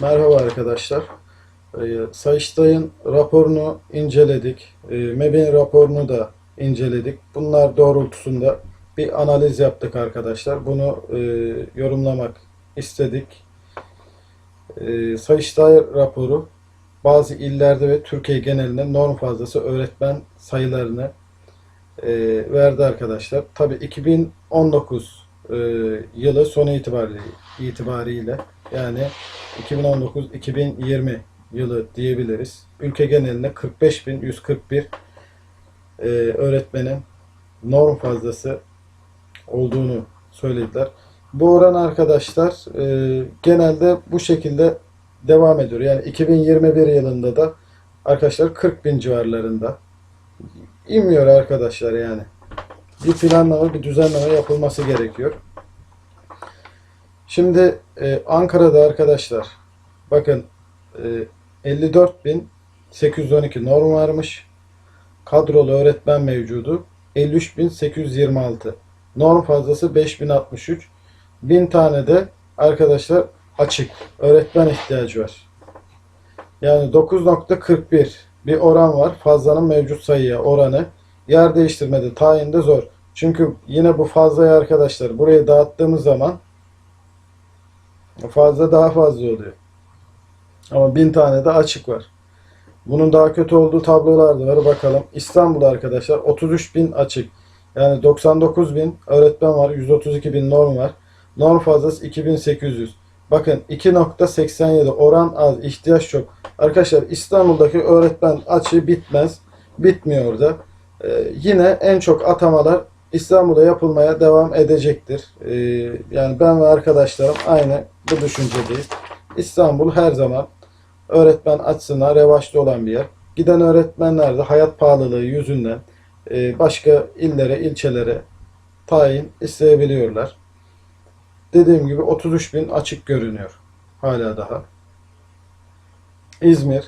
Merhaba arkadaşlar. Ee, Sayıştay'ın raporunu inceledik. Ee, MEB'in raporunu da inceledik. Bunlar doğrultusunda bir analiz yaptık arkadaşlar. Bunu e, yorumlamak istedik. Ee, Sayıştay raporu bazı illerde ve Türkiye genelinde norm fazlası öğretmen sayılarını e, verdi arkadaşlar. Tabi 2019 e, yılı sonu itibariyle, itibariyle yani 2019-2020 yılı diyebiliriz. Ülke genelinde 45.141 e, öğretmenin norm fazlası olduğunu söylediler. Bu oran arkadaşlar e, genelde bu şekilde devam ediyor. Yani 2021 yılında da arkadaşlar 40 bin civarlarında inmiyor arkadaşlar yani. Bir planlama, bir düzenleme yapılması gerekiyor. Şimdi e, Ankara'da arkadaşlar bakın e, 54.812 norm varmış. Kadrolu öğretmen mevcudu 53.826. Norm fazlası 5063. 1000 tane de arkadaşlar açık öğretmen ihtiyacı var. Yani 9.41 bir oran var. Fazlanın mevcut sayıya oranı. Yer değiştirmede tayinde zor. Çünkü yine bu fazlayı arkadaşlar buraya dağıttığımız zaman fazla daha fazla oluyor. Ama bin tane de açık var. Bunun daha kötü olduğu tablolar da var. Bakalım. İstanbul'da arkadaşlar 33 bin açık. Yani 99 bin öğretmen var. 132 bin norm var. Norm fazlası 2800. Bakın 2.87 oran az. ihtiyaç çok. Arkadaşlar İstanbul'daki öğretmen açığı bitmez. Bitmiyor da. Ee, yine en çok atamalar İstanbul'da yapılmaya devam edecektir. Ee, yani ben ve arkadaşlarım aynı bu düşüncedeyiz. İstanbul her zaman öğretmen açısından revaçta olan bir yer. Giden öğretmenler de hayat pahalılığı yüzünden e, başka illere, ilçelere tayin isteyebiliyorlar. Dediğim gibi 33 bin açık görünüyor. Hala daha. İzmir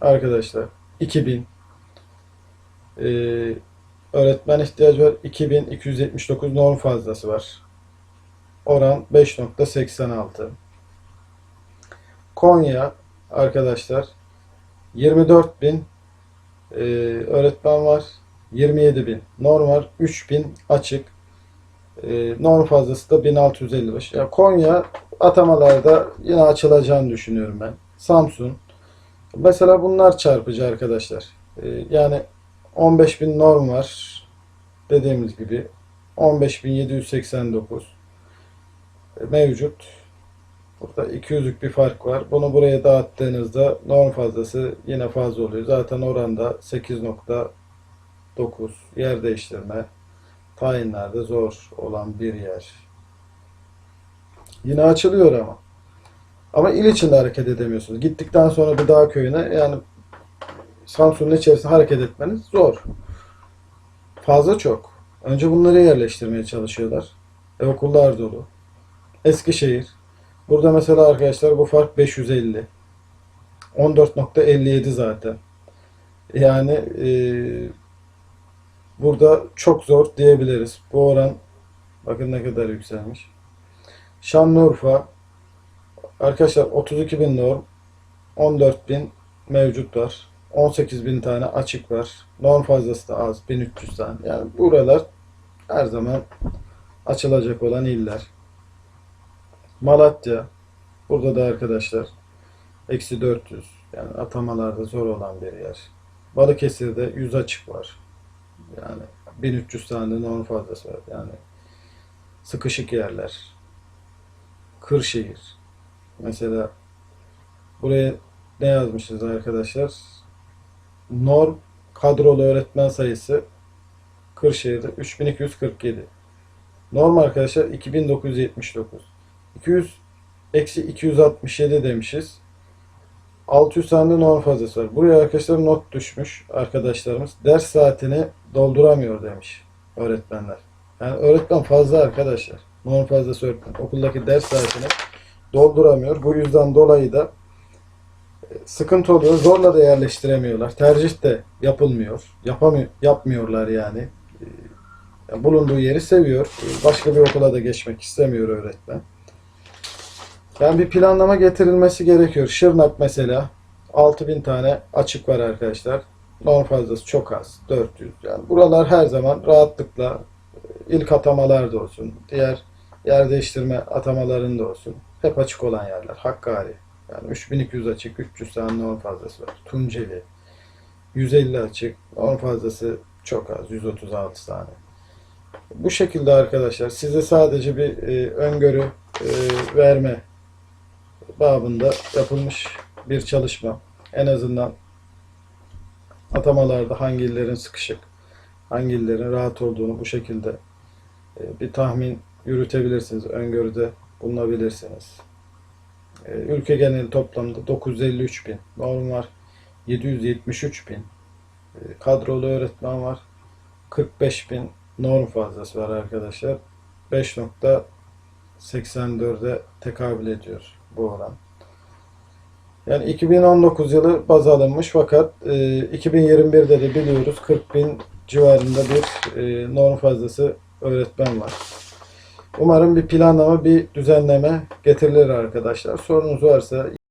arkadaşlar 2000 ee, öğretmen ihtiyacı var. 2279 norm fazlası var. Oran 5.86. Konya arkadaşlar 24 bin e, öğretmen var. 27 bin norm var. 3000 açık. E, norm fazlası da 1655. Yani Konya atamalarda yine açılacağını düşünüyorum ben. Samsun. Mesela bunlar çarpıcı arkadaşlar. E, yani 15.000 norm var. Dediğimiz gibi 15.789 mevcut. Burada 200'lük bir fark var. Bunu buraya dağıttığınızda norm fazlası yine fazla oluyor. Zaten oranda 8.9 yer değiştirme tayinlerde zor olan bir yer. Yine açılıyor ama. Ama il içinde hareket edemiyorsunuz. Gittikten sonra bir dağ köyüne yani Samsun'un içerisinde hareket etmeniz zor. Fazla çok. Önce bunları yerleştirmeye çalışıyorlar. E, okullar dolu. Eskişehir. Burada mesela arkadaşlar bu fark 550. 14.57 zaten. Yani e, burada çok zor diyebiliriz. Bu oran bakın ne kadar yükselmiş. Şanlıurfa arkadaşlar 32 bin norm 14 bin mevcut var. 18 bin tane açık var. Norm fazlası da az. 1300 tane. Yani buralar her zaman açılacak olan iller. Malatya. Burada da arkadaşlar eksi 400. Yani atamalarda zor olan bir yer. Balıkesir'de 100 açık var. Yani 1300 tane de norm fazlası var. Yani sıkışık yerler. Kırşehir. Mesela buraya ne yazmışız arkadaşlar? Norm kadrolu öğretmen sayısı Kırşehir'de 3247. Norm arkadaşlar 2979. 200 eksi 267 demişiz. 600 tane norm fazlası var. Buraya arkadaşlar not düşmüş arkadaşlarımız. Ders saatini dolduramıyor demiş öğretmenler. Yani öğretmen fazla arkadaşlar. Norm fazlası öğretmen. Okuldaki ders saatini dolduramıyor. Bu yüzden dolayı da sıkıntı oluyor. Zorla da yerleştiremiyorlar. Tercih de yapılmıyor. Yapamıyor, yapmıyorlar yani. Ee, yani bulunduğu yeri seviyor. Başka bir okula da geçmek istemiyor öğretmen. Yani bir planlama getirilmesi gerekiyor. Şırnak mesela 6000 tane açık var arkadaşlar. Norm fazlası çok az. 400 yani. Buralar her zaman rahatlıkla e, ilk atamalarda olsun. Diğer yer değiştirme atamalarında olsun. Hep açık olan yerler. Hakkari. Yani 3200 açık, 300 tane norm fazlası var. Tunceli. 150 açık. Norm fazlası çok az. 136 tane. Bu şekilde arkadaşlar size sadece bir e, öngörü e, verme babında yapılmış bir çalışma. En azından atamalarda hangi illerin sıkışık, hangi rahat olduğunu bu şekilde e, bir tahmin yürütebilirsiniz. Öngörüde bulunabilirsiniz. E, Ülke geneli toplamda 953 bin. Norm var 773 bin. E, Kadrolu öğretmen var 45 bin norm fazlası var arkadaşlar. 5.84'e tekabül ediyor bu oran. Yani 2019 yılı baz alınmış fakat e, 2021'de de biliyoruz 40 bin civarında bir e, norm fazlası öğretmen var. Umarım bir planlama, bir düzenleme getirilir arkadaşlar. Sorunuz varsa